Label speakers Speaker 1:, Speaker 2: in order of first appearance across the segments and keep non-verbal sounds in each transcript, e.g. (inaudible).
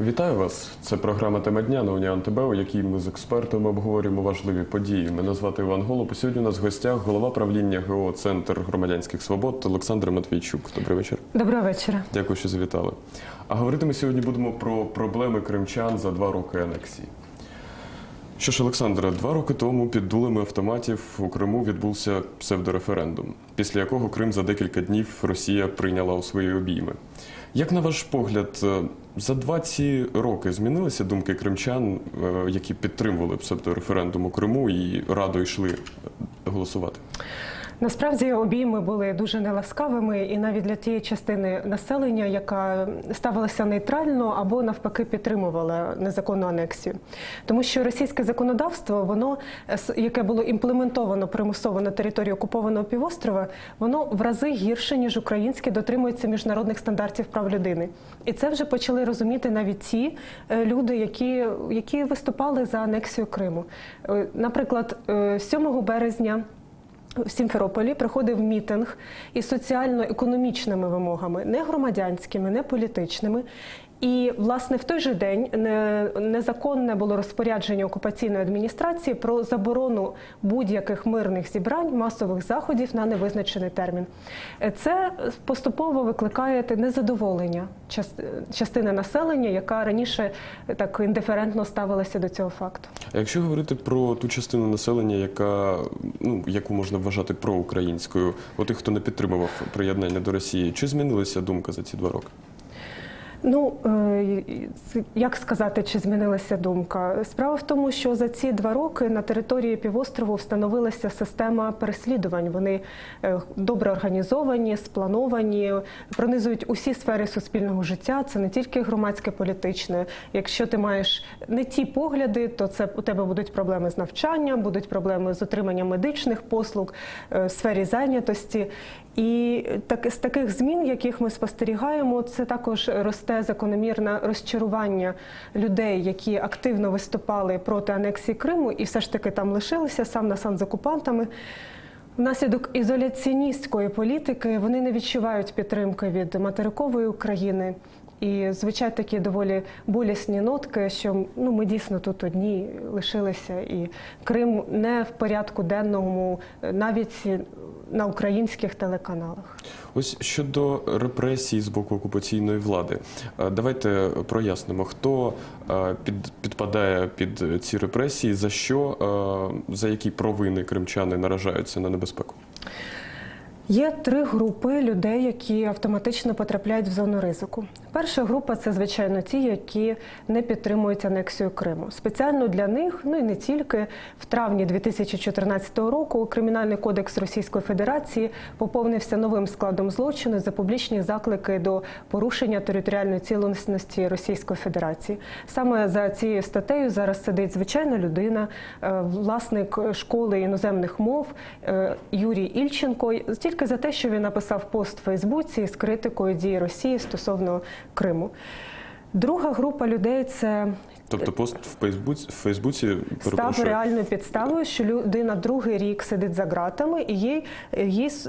Speaker 1: Вітаю вас! Це програма Тема дня на Уніан ТБ, у якій ми з експертами обговорюємо важливі події. Мене звати Іван Голуб. Сьогодні у нас в гостях голова правління ГО Центр громадянських свобод Олександр Матвійчук. Добрий вечір.
Speaker 2: Доброго вечора.
Speaker 1: Дякую, що завітали. А говорити ми сьогодні будемо про проблеми кримчан за два роки анексії. Що ж, Олександре, два роки тому під дулами автоматів у Криму відбувся псевдореферендум, після якого Крим за декілька днів Росія прийняла у свої обійми. Як на ваш погляд, за два ці роки змінилися думки кримчан, е, які підтримували псевдореферендум у Криму і радо йшли голосувати?
Speaker 2: Насправді обійми були дуже неласкавими, і навіть для тієї частини населення, яка ставилася нейтрально або навпаки підтримувала незаконну анексію, тому що російське законодавство, воно е, яке було імплементовано примусово на території окупованого півострова, воно в рази гірше ніж українське дотримується міжнародних стандартів прав людини. І це вже почали розуміти навіть ті е, люди, які, які виступали за анексію Криму. Е, Наприклад, е, 7 березня. В Сімферополі проходив мітинг із соціально-економічними вимогами, не громадянськими, не політичними. І власне в той же день незаконне було розпорядження окупаційної адміністрації про заборону будь-яких мирних зібрань, масових заходів на невизначений термін. Це поступово викликає незадоволення част- частини населення, яка раніше так індиферентно ставилася до цього факту.
Speaker 1: А якщо говорити про ту частину населення, яка ну яку можна вважати проукраїнською, у тих, хто не підтримував приєднання до Росії, чи змінилася думка за ці два роки?
Speaker 2: Ну е, як сказати, чи змінилася думка? Справа в тому, що за ці два роки на території півострову встановилася система переслідувань. Вони е, добре організовані, сплановані, пронизують усі сфери суспільного життя. Це не тільки громадське, політичне. Якщо ти маєш не ті погляди, то це у тебе будуть проблеми з навчанням, будуть проблеми з отриманням медичних послуг, е, в сфері зайнятості. І так, з таких змін, яких ми спостерігаємо, це також росте закономірне розчарування людей, які активно виступали проти анексії Криму, і все ж таки там лишилися сам на сам з окупантами. Внаслідок ізоляціоністської політики вони не відчувають підтримки від материкової України. І звучать такі доволі болісні нотки, що ну ми дійсно тут одні лишилися, і Крим не в порядку денному, навіть на українських телеканалах.
Speaker 1: Ось щодо репресій з боку окупаційної влади, е, давайте прояснимо, хто е, під, підпадає під ці репресії, за що, е, за які провини кримчани наражаються на небезпеку.
Speaker 2: Є три групи людей, які автоматично потрапляють в зону ризику. Перша група це звичайно ті, які не підтримують анексію Криму. Спеціально для них, ну і не тільки в травні 2014 року Кримінальний кодекс Російської Федерації поповнився новим складом злочину за публічні заклики до порушення територіальної цілісності Російської Федерації. Саме за цією статтею зараз сидить звичайна людина, е, власник школи іноземних мов е, Юрій Ільченко. Тільки за те, що він написав пост в Фейсбуці з критикою дії Росії стосовно Криму. Друга група людей це
Speaker 1: Тобто пост в Фейсбуці, в Фейсбуці
Speaker 2: став реальною підставою, що людина другий рік сидить за ґратами, і їй,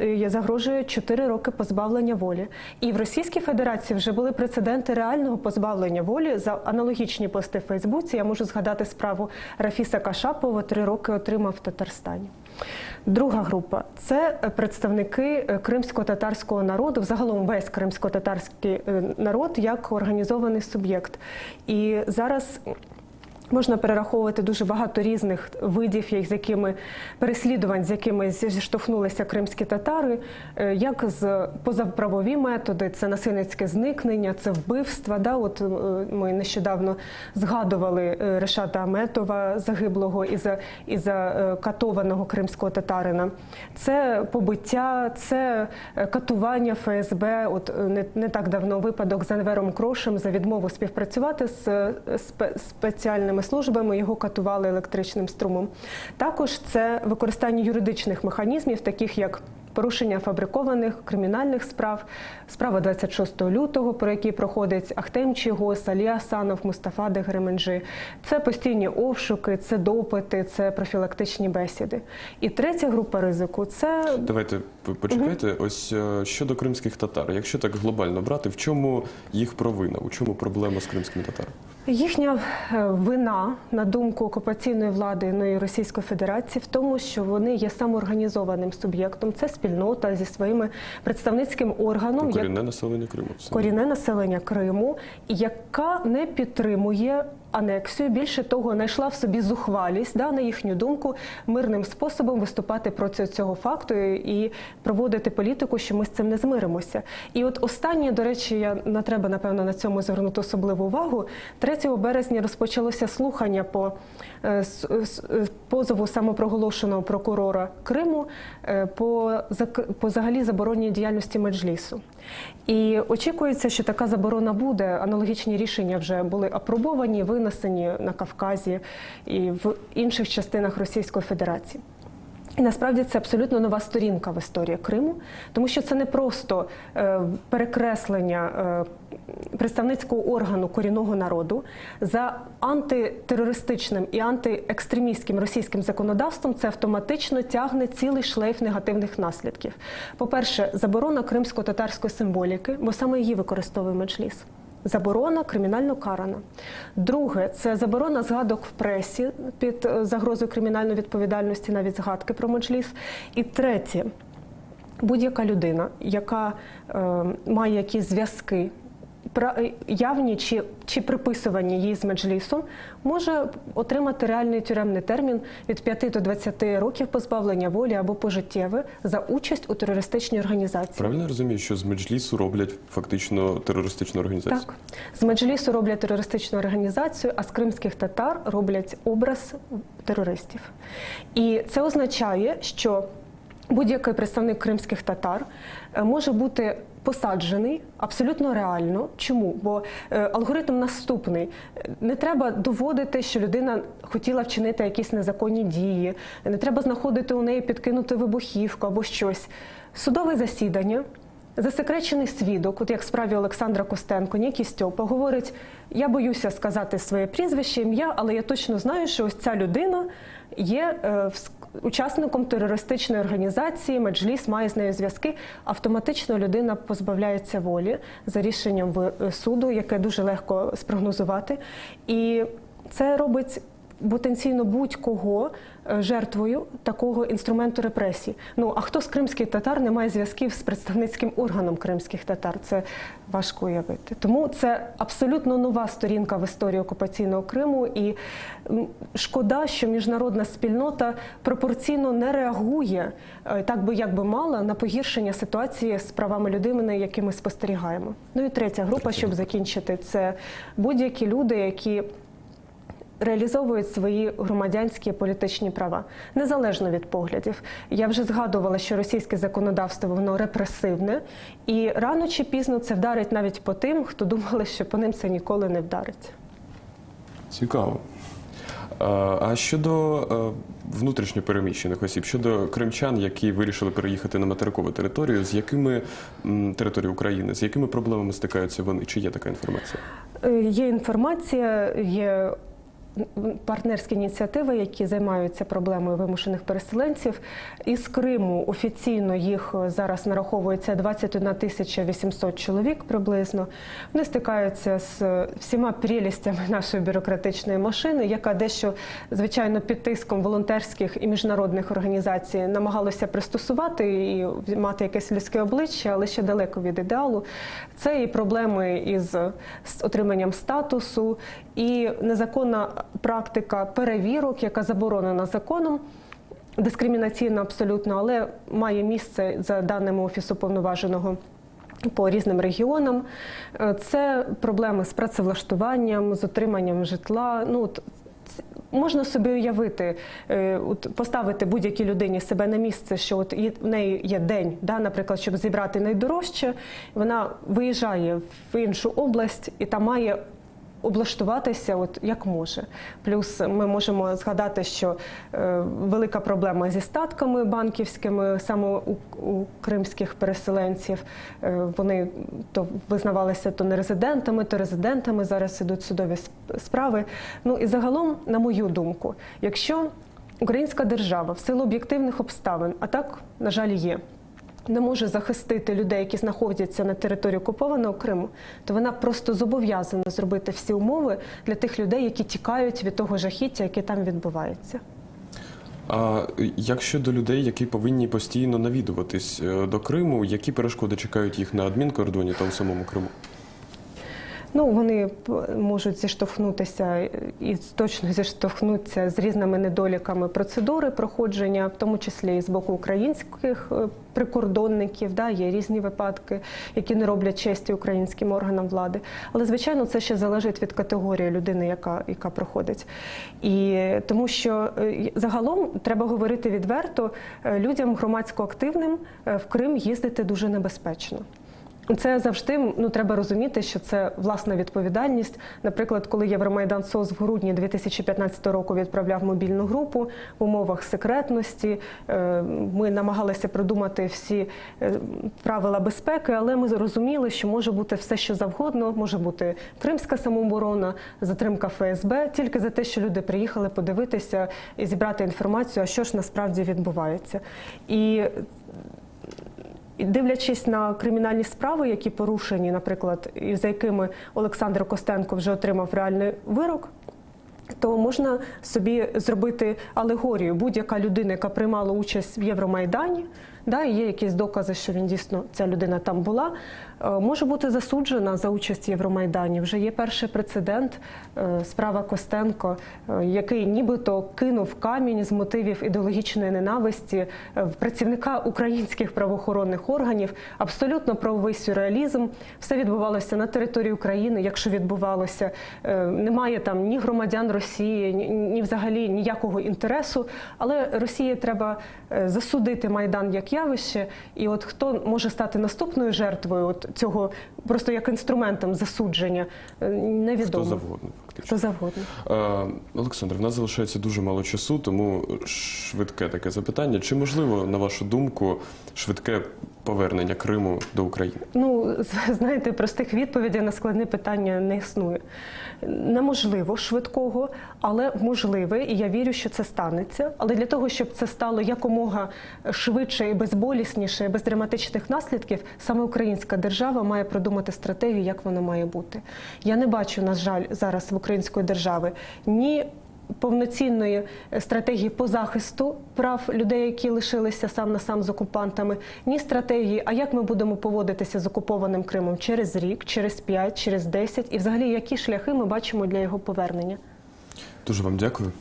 Speaker 2: їй загрожує 4 роки позбавлення волі. І в Російській Федерації вже були прецеденти реального позбавлення волі за аналогічні пости в Фейсбуці. Я можу згадати справу Рафіса Кашапова, три роки отримав в Татарстані. Друга група це е, представники е, кримсько-татарського народу, взагалом весь кримсько-татарський е, народ як організований суб'єкт. І зараз Можна перераховувати дуже багато різних видів, з якими переслідувань, з якими зіштовхнулися кримські татари, е, як з позаправові методи, це насильницьке зникнення, це вбивства. Да, от е, ми нещодавно згадували е, Решата Аметова, загиблого і за, і за катованого кримського татарина. Це побиття, це катування ФСБ. От не, не так давно випадок з Анвером Крошем за відмову співпрацювати з е, спе- спеціальними службами. Його катували електричним струмом. Також це використання юридичних механізмів, таких як порушення фабрикованих кримінальних справ, справа 26 лютого, про які проходить Ахтем Чігос, Алі Асанов, Мустафа Дегременджи. Це постійні обшуки, це допити, це профілактичні бесіди. І третя група ризику це
Speaker 1: Давайте почекайте. Ось е, щодо кримських татар, якщо так глобально брати, в чому їх провина? У чому проблема з кримськими татарами?
Speaker 2: Їхня е, вина, на думку окупаційної влади ну, і Російської Федерації, в тому, що вони є самоорганізованим суб'єктом. Це спільнота зі своїми представницьким органом, як
Speaker 1: Корінне населення Криму. Все.
Speaker 2: корінне населення Криму, яка не підтримує анексію. Більше того, знайшла в собі зухвалість, да, на їхню думку, мирним способом виступати проти цього факту і проводити політику, що ми з цим не змиримося. І от останнє, до речі, я не треба напевно на цьому звернути особливу увагу. 3 березня розпочалося слухання по е, е, позову самопроголошеного прокурора Криму е, по по взагалі заборонній діяльності меджлісу. І очікується, що така заборона буде. Аналогічні рішення вже були апробовані, винесені на Кавказі і в інших частинах Російської Федерації. І насправді це абсолютно нова сторінка в історії Криму, тому що це не просто е, перекреслення е, представницького органу корінного народу за антитерористичним і антиекстремістським російським законодавством. Це автоматично тягне цілий шлейф негативних наслідків. По-перше, заборона кримсько-татарської символіки, бо саме її використовує меджліс. Заборона кримінально карана. Друге це заборона згадок в пресі під е, загрозою кримінальної відповідальності, навіть згадки про меджліс. І третє, будь-яка людина, яка е, має якісь зв'язки, явні чи, чи приписувані їй з меджлісом, може отримати реальний тюремний термін від 5 до 20 років позбавлення волі або пожиттєве за участь у терористичній організації.
Speaker 1: Правильно я розумію, що з меджлісу роблять фактично терористичну організацію?
Speaker 2: Так, з меджлісу роблять терористичну організацію, а з кримських татар роблять образ терористів. І це означає, що будь-який представник кримських татар е, може бути посаджений абсолютно реально. Чому? Бо е, алгоритм наступний: не треба доводити, що людина хотіла вчинити якісь незаконні дії, не треба знаходити у неї підкинути вибухівку або щось. Судове засідання. Засекречений свідок, от як в справі Олександра Костенко, Нікі Стьопа, говорить: я боюся сказати своє прізвище, ім'я, але я точно знаю, що ось ця людина є е, учасником терористичної організації, меджліс має з нею зв'язки. Автоматично людина позбавляється волі за рішенням е, суду, яке дуже легко спрогнозувати. І це робить потенційно будь-кого е, жертвою такого інструменту репресій. Ну а хто з кримських татар не має зв'язків з представницьким органом кримських татар? Це важко уявити. Тому це абсолютно нова сторінка в історії окупаційного Криму, і шкода, що міжнародна спільнота пропорційно не реагує е, так би як би мала на погіршення ситуації з правами людини, які ми спостерігаємо. Ну і третя група, щоб закінчити, це будь-які люди, які реалізовують свої громадянські політичні права незалежно від поглядів. Я вже згадувала, що російське законодавство воно репресивне, і рано чи пізно це вдарить навіть по тим, хто думали, що по ним це ніколи не вдарить.
Speaker 1: Цікаво. А щодо е, внутрішньо переміщених осіб, щодо кримчан, які вирішили переїхати на материкову територію, з якими території України, з якими проблемами стикаються вони? Чи є така інформація?
Speaker 2: Е, Є інформація, є партнерські ініціативи, які займаються проблемою вимушених переселенців. Із Криму офіційно їх зараз нараховується 21 тисяча 800 чоловік приблизно. Вони стикаються з всіма прелістями (laughs) нашої бюрократичної машини, яка дещо, звичайно, під тиском волонтерських і міжнародних організацій намагалася пристосувати і мати якесь людське обличчя, але ще далеко від ідеалу. Це і проблеми із отриманням статусу, і незаконна практика перевірок, яка заборонена законом. Дискримінаційна абсолютно, але має місце за даними офісу повноваженого по різним регіонам. Е, Це проблеми з працевлаштуванням, з отриманням житла. Ну от можна собі уявити, е, от поставити будь-якій людині себе на місце, що от в неї є день, да, наприклад, щоб зібрати найдорожче. Вона виїжджає в іншу область і там має облаштуватися, от як може. Плюс ми можемо згадати, що е, велика проблема зі статками банківськими саме у, у кримських переселенців. Е, вони то визнавалися то нерезидентами, то резидентами. Зараз ідуть судові справи. Ну і загалом, на мою думку, якщо Українська держава в силу об'єктивних обставин, а так, на жаль, є, не може захистити людей, які знаходяться на території окупованого Криму, то вона просто зобов'язана зробити всі умови для тих людей, які тікають від того жахіття, яке там відбувається.
Speaker 1: А як щодо людей, які повинні постійно навідуватись е, до Криму, які перешкоди чекають їх на адмінкордоні та у самому Криму?
Speaker 2: Ну, вони можуть зіштовхнутися і точно зіштовхнуться з різними недоліками процедури проходження, в тому числі і з боку українських е, прикордонників. Да, є різні випадки, які не роблять честі українським органам влади. Але звичайно, це ще залежить від категорії людини, яка, яка проходить. І тому що е, загалом треба говорити відверто, е, людям громадсько активним в Крим їздити дуже небезпечно. Це завжди ну треба розуміти, що це власна відповідальність. Наприклад, коли Євромайдан СОС в грудні 2015 року відправляв мобільну групу в умовах секретності, е, ми намагалися продумати всі е, правила безпеки, але ми зрозуміли, що може бути все, що завгодно, може бути кримська самооборона, затримка ФСБ, тільки за те, що люди приїхали подивитися і зібрати інформацію, а що ж насправді відбувається. І Дивлячись на кримінальні справи, які порушені, наприклад, і за якими Олександр Костенко вже отримав реальний вирок, то можна собі зробити алегорію. Будь-яка людина, яка приймала участь в Євромайдані, да, і є якісь докази, що він дійсно ця людина там була, е, може бути засуджена за участь в Євромайдані. Вже є перший прецедент е, справа Костенко, е, який нібито кинув камінь з мотивів ідеологічної ненависті в працівника українських правоохоронних органів. Абсолютно правовий сюрреалізм. Все відбувалося на території України. Якщо відбувалося, немає там ні громадян Росії, ні, взагалі ніякого інтересу. Але Росії треба засудити майдан як явище. І от хто може стати наступною жертвою от цього просто як інструментом засудження, е, невідомо.
Speaker 1: Хто завгодно.
Speaker 2: Хто завгодно.
Speaker 1: Е, Олександр, в нас залишається дуже мало часу, тому швидке таке запитання. Чи можливо, на вашу думку, швидке повернення Криму до України?
Speaker 2: Ну, знаєте, простих відповідей на складне питання не існує. Неможливо швидкого, але можливе, і я вірю, що це станеться. Але для того, щоб це стало якомога швидше і безболісніше, без драматичних наслідків, саме українська держава має продумати стратегію, як воно має бути. Я не бачу, на жаль, зараз в української держави ні повноцінної стратегії по захисту прав людей, які лишилися сам на сам з окупантами, ні стратегії, а як ми будемо поводитися з окупованим Кримом через рік, через п'ять, через десять, і взагалі які шляхи ми бачимо для його повернення.
Speaker 1: Дуже вам дякую.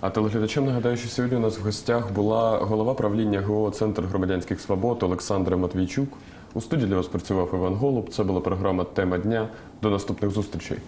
Speaker 1: А телеглядачам нагадаю, що сьогодні у нас в гостях була голова правління ГО Центр громадянських свобод Олександра Матвійчук. У студії для вас працював Іван Голуб. Це була програма Тема дня. До наступних зустрічей.